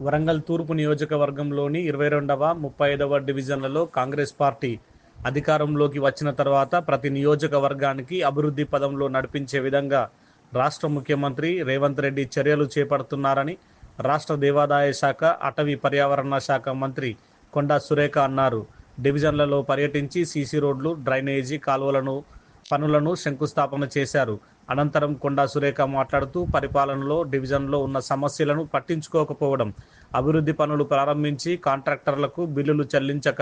వరంగల్ తూర్పు నియోజకవర్గంలోని ఇరవై రెండవ ముప్పై ఐదవ డివిజన్లలో కాంగ్రెస్ పార్టీ అధికారంలోకి వచ్చిన తర్వాత ప్రతి నియోజకవర్గానికి అభివృద్ధి పదంలో నడిపించే విధంగా రాష్ట్ర ముఖ్యమంత్రి రేవంత్ రెడ్డి చర్యలు చేపడుతున్నారని రాష్ట్ర దేవాదాయ శాఖ అటవీ పర్యావరణ శాఖ మంత్రి కొండా సురేఖ అన్నారు. డివిజన్లలో పర్యటించి సీసీ రోడ్లు డ్రైనేజీ కాలువలను పనులను శంకుస్థాపన చేశారు. అనంతరం కొండా సురేఖ మాట్లాడుతూ పరిపాలనలో డివిజన్లో ఉన్న సమస్యలను పట్టించుకోకపోవడం అభివృద్ధి పనులు ప్రారంభించి కాంట్రాక్టర్లకు బిల్లులు చెల్లించక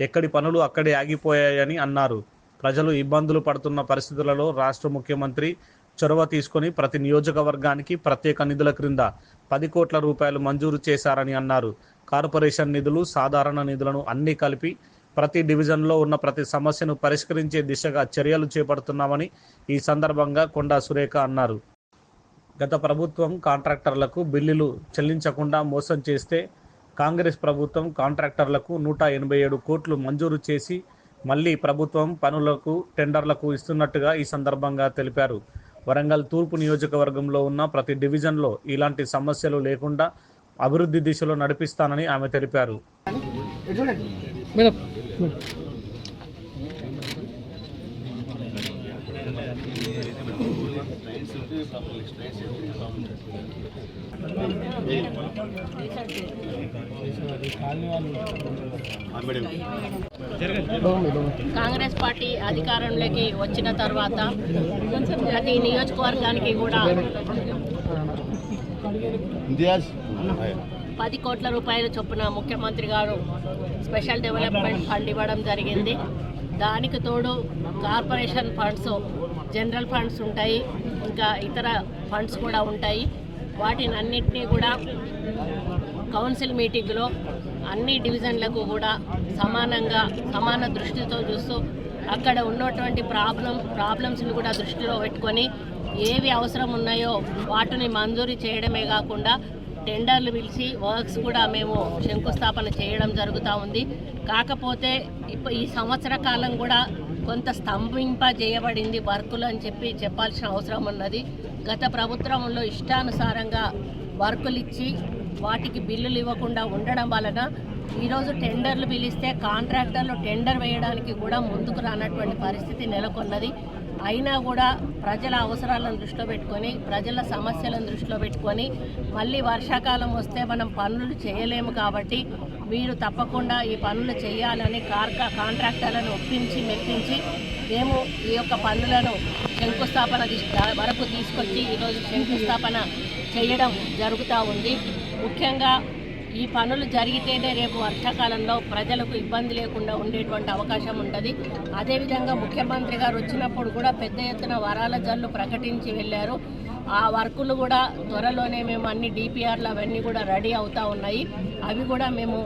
ఎక్కడి పనులు అక్కడే ఆగిపోయాయని అన్నారు. ప్రజలు ఇబ్బందులు పడుతున్న పరిస్థితులలో రాష్ట్ర ముఖ్యమంత్రి చొరవ తీసుకొని ప్రతి నియోజకవర్గానికి ప్రత్యేక నిధుల క్రింద పది కోట్ల రూపాయలు మంజూరు చేశారని అన్నారు. కార్పొరేషన్ నిధులు సాధారణ నిధులను అన్ని కలిపి ప్రతి డివిజన్లో ఉన్న ప్రతి సమస్యను పరిష్కరించే దిశగా చర్యలు చేపడుతున్నామని ఈ సందర్భంగా కొండా సురేఖ అన్నారు. గత ప్రభుత్వం కాంట్రాక్టర్లకు బిల్లులు చెల్లించకుండా మోసం చేస్తే కాంగ్రెస్ ప్రభుత్వం కాంట్రాక్టర్లకు నూట ఎనభై ఏడు కోట్లు మంజూరు చేసి మళ్ళీ ప్రభుత్వం పనులకు టెండర్లకు ఇస్తున్నట్టుగా ఈ సందర్భంగా తెలిపారు. వరంగల్ తూర్పు నియోజకవర్గంలో ఉన్న ప్రతి డివిజన్లో ఇలాంటి సమస్యలు లేకుండా అభివృద్ధి దిశలో నడిపిస్తానని ఆమె తెలిపారు. కాంగ్రెస్ పార్టీ అధికారంలోకి వచ్చిన తర్వాత ప్రతి నియోజకవర్గానికి కూడా పది కోట్ల రూపాయల చొప్పున ముఖ్యమంత్రి గారు స్పెషల్ డెవలప్మెంట్ ఫండ్ ఇవ్వడం జరిగింది. దానికి తోడు కార్పొరేషన్ ఫండ్స్ జనరల్ ఫండ్స్ ఉంటాయి ఇంకా ఇతర ఫండ్స్ కూడా ఉంటాయి. వాటిని అన్నింటినీ కూడా కౌన్సిల్ మీటింగ్లో అన్ని డివిజన్లకు కూడా సమానంగా సమాన దృష్టితో చూస్తూ అక్కడ ఉన్నటువంటి ప్రాబ్లం ప్రాబ్లమ్స్ని కూడా దృష్టిలో పెట్టుకొని ఏవి అవసరం ఉన్నాయో వాటిని మంజూరు చేయడమే కాకుండా టెండర్లు పిలిచి వర్క్స్ కూడా మేము శంకుస్థాపన చేయడం జరుగుతూ ఉంది. కాకపోతే ఇప్పుడు ఈ సంవత్సర కాలం కూడా కొంత స్తంభింప చేయబడింది వర్కులు అని చెప్పి చెప్పాల్సిన అవసరం ఉన్నది. గత ప్రభుత్వంలో ఇష్టానుసారంగా వర్కులు ఇచ్చి వాటికి బిల్లులు ఇవ్వకుండా ఉండడం వలన ఈరోజు టెండర్లు పిలిస్తే కాంట్రాక్టర్లు టెండర్ వేయడానికి కూడా ముందుకు రానటువంటి పరిస్థితి నెలకొన్నది. అయినా కూడా ప్రజల అవసరాలను దృష్టిలో పెట్టుకొని ప్రజల సమస్యలను దృష్టిలో పెట్టుకొని మళ్ళీ వర్షాకాలం వస్తే మనం పనులు చేయలేము కాబట్టి మీరు తప్పకుండా ఈ పనులు చేయాలని కార్క కాంట్రాక్టర్లను ఒప్పించి మెప్పించి మేము ఈ యొక్క పనులను శంకుస్థాపన వరకు తీసుకొచ్చి ఈరోజు శంకుస్థాపన చేయడం జరుగుతూ ఉంది. ముఖ్యంగా ఈ పనులు జరిగితేనే రేపు వర్షాకాలంలో ప్రజలకు ఇబ్బంది లేకుండా ఉండేటువంటి అవకాశం ఉంటుంది. అదేవిధంగా ముఖ్యమంత్రి గారు వచ్చినప్పుడు కూడా పెద్ద ఎత్తున వరాల జల్లు ప్రకటించి వెళ్ళారు. ఆ వర్కులు కూడా త్వరలోనే మేము అన్ని డిపిఆర్లు అవన్నీ కూడా రెడీ అవుతూ ఉన్నాయి. అవి కూడా మేము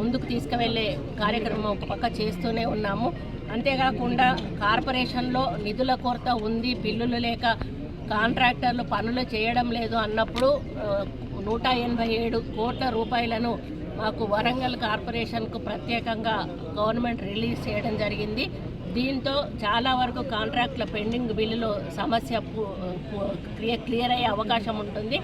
ముందుకు తీసుకువెళ్ళే కార్యక్రమం ఒక పక్క చేస్తూనే ఉన్నాము. అంతేకాకుండా కార్పొరేషన్లో నిధుల కొరత ఉంది బిల్లులు లేక కాంట్రాక్టర్లు పనులు చేయడం లేదు అన్నప్పుడు నూట ఎనభై ఏడు కోట్ల రూపాయలను మాకు వరంగల్ కార్పొరేషన్కు ప్రత్యేకంగా గవర్నమెంట్ రిలీజ్ చేయడం జరిగింది. దీంతో చాలా వరకు కాంట్రాక్ట్ల పెండింగ్ బిల్లులో సమస్య క్లియర్ క్లియర్ అయ్యే అవకాశం ఉంటుంది.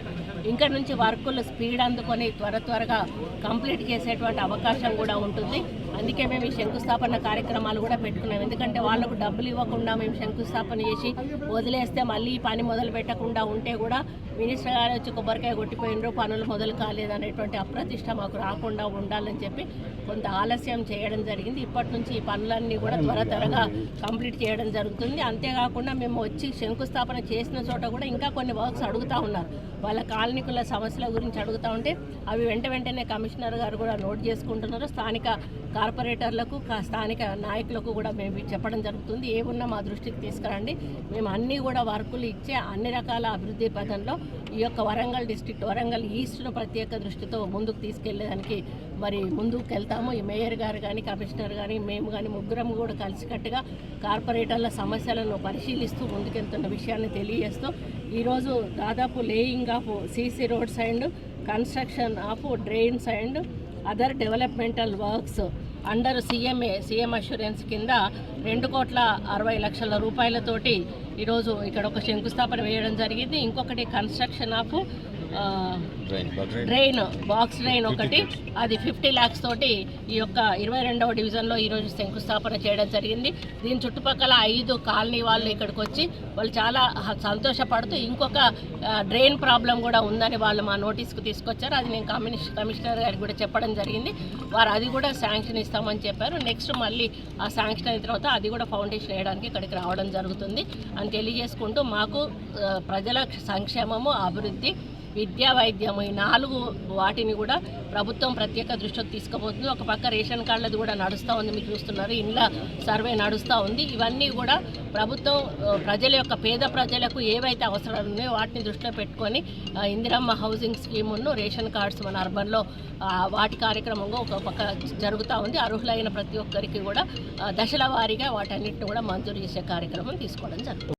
ఇంకా నుంచి వర్కులు స్పీడ్ అందుకొని త్వర త్వరగా కంప్లీట్ చేసేటువంటి అవకాశం కూడా ఉంటుంది. అందుకే మేము ఈ శంకుస్థాపన కార్యక్రమాలు కూడా పెట్టుకున్నాం. ఎందుకంటే వాళ్ళకు డబ్బులు ఇవ్వకుండా మేము శంకుస్థాపన చేసి వదిలేస్తే మళ్ళీ ఈ పని మొదలు పెట్టకుండా ఉంటే కూడా మినిస్టర్ గారు వచ్చి కొబ్బరికాయ కొట్టిపోయినరు పనులు మొదలు కాలేదు అనేటువంటి అప్రతిష్ట మాకు రాకుండా ఉండాలని చెప్పి కొంత ఆలస్యం చేయడం జరిగింది. ఇప్పటి నుంచి ఈ పనులన్నీ కూడా త్వర త్వరగా కంప్లీట్ చేయడం జరుగుతుంది. అంతేకాకుండా మేము వచ్చి శంకుస్థాపన చేసిన చోట కూడా ఇంకా కొన్ని వర్క్స్ అడుగుతూ ఉన్నారు. వాళ్ళ కాలనికుల సమస్యల గురించి అడుగుతూ ఉంటే అవి వెంట వెంటనే కమిషనర్ గారు కూడా నోట్ చేసుకుంటున్నారు. స్థానిక కార్పొరేటర్లకు కా- స్థానిక నాయకులకు కూడా మేము చెప్పడం జరుగుతుంది. ఏమున్నా మా దృష్టికి తీసుకురండి. మేము అన్నీ కూడా వర్కులు ఇచ్చే అన్ని రకాల అభివృద్ధి పథంలో ఈ యొక్క వరంగల్ డిస్టిక్ వరంగల్ ఈస్ట్ను ప్రత్యేక దృష్టితో ముందుకు తీసుకెళ్ళేదానికి మరి ముందుకు వెళ్తాము ఈ మేయర్ గారు కానీ కమిషనర్ కానీ మేము కానీ ముగ్గురం కూడా కలిసికట్టుగా కార్పొరేటర్ల సమస్యలను పరిశీలిస్తూ ముందుకెళ్తున్న విషయాన్ని తెలియజేస్తూ ఈరోజు దాదాపు laying of CC roads and construction of drains and other developmental works under CMA CM assurance కింద రెండు కోట్ల అరవై లక్షల రూపాయలతోటి ఈరోజు ఇక్కడ ఒక శంకుస్థాపన వేయడం జరిగింది. ఇంకొకటి construction of drain box drain ఒకటి. అది ఫిఫ్టీ ల్యాక్స్ తోటి ఈ యొక్క ఇరవై రెండవ డివిజన్లో ఈరోజు శంకుస్థాపన చేయడం జరిగింది. దీని చుట్టుపక్కల ఐదు కాలనీ వాళ్ళు ఇక్కడికి వచ్చి వాళ్ళు చాలా సంతోషపడుతూ ఇంకొక డ్రైన్ ప్రాబ్లం కూడా ఉందని వాళ్ళు మా నోటీస్కి తీసుకొచ్చారు. అది నేను కమిష కమిషనర్ గారికి కూడా చెప్పడం జరిగింది. వారు అది కూడా శాంక్షన్ ఇస్తామని చెప్పారు. నెక్స్ట్ మళ్ళీ ఆ శాంక్షన్ అయిన తర్వాత అది కూడా ఫౌండేషన్ వేయడానికి ఇక్కడికి రావడం జరుగుతుంది. అని తెలియజేసుకుంటూ మాకు ప్రజల సంక్షేమము అభివృద్ధి విద్యా వైద్యం ఈ నాలుగు వాటిని కూడా ప్రభుత్వం ప్రత్యేక దృష్టికి తీసుకుపోతుంది. ఒక పక్క రేషన్ కార్డులది కూడా నడుస్తూ ఉంది మీరు చూస్తున్నారు. ఇండ్ల సర్వే నడుస్తూ ఉంది. ఇవన్నీ కూడా ప్రభుత్వం ప్రజల యొక్క పేద ప్రజలకు ఏవైతే అవసరాలు ఉన్నాయో వాటిని దృష్టిలో పెట్టుకొని ఇందిరమ్మ హౌసింగ్ స్కీమును రేషన్ కార్డ్స్ మన అర్బన్లో వాటి కార్యక్రమంగా ఒక పక్క జరుగుతూ ఉంది. అర్హులైన ప్రతి ఒక్కరికి కూడా దశల వారీగా వాటన్నిటిని కూడా మంజూరు చేసే కార్యక్రమం తీసుకోవడం జరుగుతుంది.